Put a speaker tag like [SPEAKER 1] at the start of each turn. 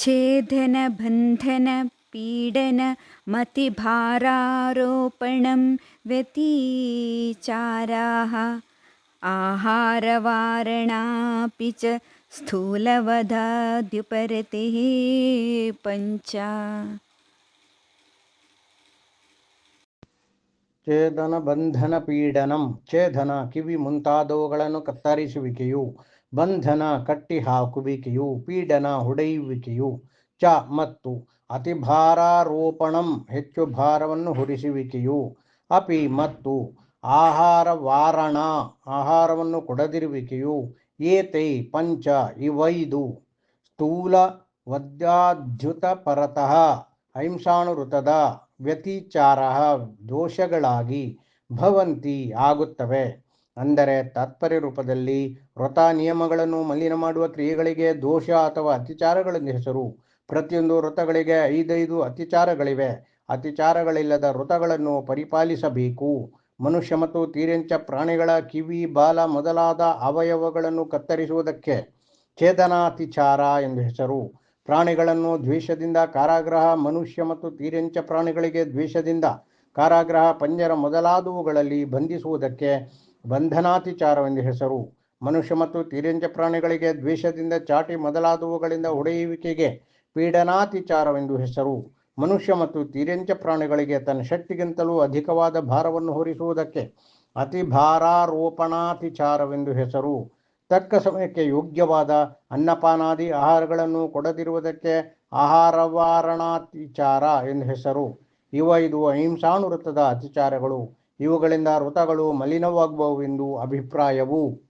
[SPEAKER 1] छेदनबन्धनपीडनमतिभारारोपणं व्यतीचाराः आहारवारणापि च स्थूलवधाद्युपरतिः पञ्च
[SPEAKER 2] ಛೇದನ ಬಂಧನ ಪೀಡನಂ, ಛೇದನ ಕಿವಿ ಮುಂತಾದವುಗಳನ್ನು ಕತ್ತರಿಸುವಿಕೆಯು, ಬಂಧನ ಕಟ್ಟಿ ಹಾಕುವಿಕೆಯು ಪೀಡನ ಹೊಡೆಯುವಿಕೆಯು, ಚ ಮತ್ತು ಅತಿಭಾರಾರೋಪಣಂ ಹೆಚ್ಚು ಭಾರವನ್ನು ಹೊರಿಸುವಿಕೆಯು, ಅಪಿ ಮತ್ತು ಆಹಾರ ವಾರಣ ಆಹಾರವನ್ನು ಕೊಡದಿರುವಿಕೆಯು, ಏತೈ ಪಂಚ ಇವೈದು ಸ್ಥೂಲ ವದ್ಯಾಧ್ಯುತ ಪರತಃ ಅಹಿಂಸಾನುಋತದ ವ್ಯತಿಚಾರ ದೋಷಗಳಾಗಿ ಭವಂತಿ ಆಗುತ್ತವೆ. ಅಂದರೆ ತಾತ್ಪರ್ಯ ರೂಪದಲ್ಲಿ ವ್ರತ ನಿಯಮಗಳನ್ನು ಮಲಿನ ಮಾಡುವ ಕ್ರಿಯೆಗಳಿಗೆ ದೋಷ ಅಥವಾ ಅತಿಚಾರಗಳೆಂದು ಹೆಸರು. ಪ್ರತಿಯೊಂದು ವ್ರತಗಳಿಗೆ ಐದೈದು ಅತಿಚಾರಗಳಿವೆ. ಅತಿಚಾರಗಳಿಲ್ಲದ ವ್ರತಗಳನ್ನು ಪರಿಪಾಲಿಸಬೇಕು. ಮನುಷ್ಯ ಮತ್ತು ತೀರೆಂಚ ಪ್ರಾಣಿಗಳ ಕಿವಿ, ಬಾಲ ಮೊದಲಾದ ಅವಯವಗಳನ್ನು ಕತ್ತರಿಸುವುದಕ್ಕೆ ಛೇದನಾತಿಚಾರ ಎಂದು ಹೆಸರು. ಪ್ರಾಣಿಗಳನ್ನು ದ್ವೇಷದಿಂದ ಕಾರಾಗ್ರಹ ಮನುಷ್ಯ ಮತ್ತು ತೀರೆಂಚ ಪ್ರಾಣಿಗಳಿಗೆ ದ್ವೇಷದಿಂದ ಕಾರಾಗ್ರಹ ಪಂಜರ ಮೊದಲಾದವುಗಳಲ್ಲಿ ಬಂಧಿಸುವುದಕ್ಕೆ ಬಂಧನಾತಿಚಾರವೆಂದು ಹೆಸರು. ಮನುಷ್ಯ ಮತ್ತು ತೀರೆಂಚ ಪ್ರಾಣಿಗಳಿಗೆ ದ್ವೇಷದಿಂದ ಚಾಟಿ ಮೊದಲಾದವುಗಳಿಂದ ಹೊಡೆಯುವಿಕೆಗೆ ಪೀಡನಾತಿಚಾರವೆಂದು ಹೆಸರು. ಮನುಷ್ಯ ಮತ್ತು ತೀರೆಂಚ ಪ್ರಾಣಿಗಳಿಗೆ ತನ್ನ ಶಕ್ತಿಗಿಂತಲೂ ಅಧಿಕವಾದ ಭಾರವನ್ನು ಹೊರಿಸುವುದಕ್ಕೆ ಅತಿ ಭಾರಾರೋಪಣಾತಿಚಾರವೆಂದು ಹೆಸರು. ತಕ್ಕ ಸಮಯಕ್ಕೆ ಯೋಗ್ಯವಾದ ಅನ್ನಪಾನಾದಿ ಆಹಾರಗಳನ್ನು ಕೊಡದಿರುವುದಕ್ಕೆ ಆಹಾರವಾರಣಾತಿಚಾರ ಎಂದು ಹೆಸರು. ಇವ ಇದು ಅಹಿಂಸಾನುವೃತ್ತದ ಅತಿಚಾರಗಳು. ಇವುಗಳಿಂದ ವೃತಗಳು ಮಲಿನವಾಗುವವೆಂದು ಅಭಿಪ್ರಾಯವು.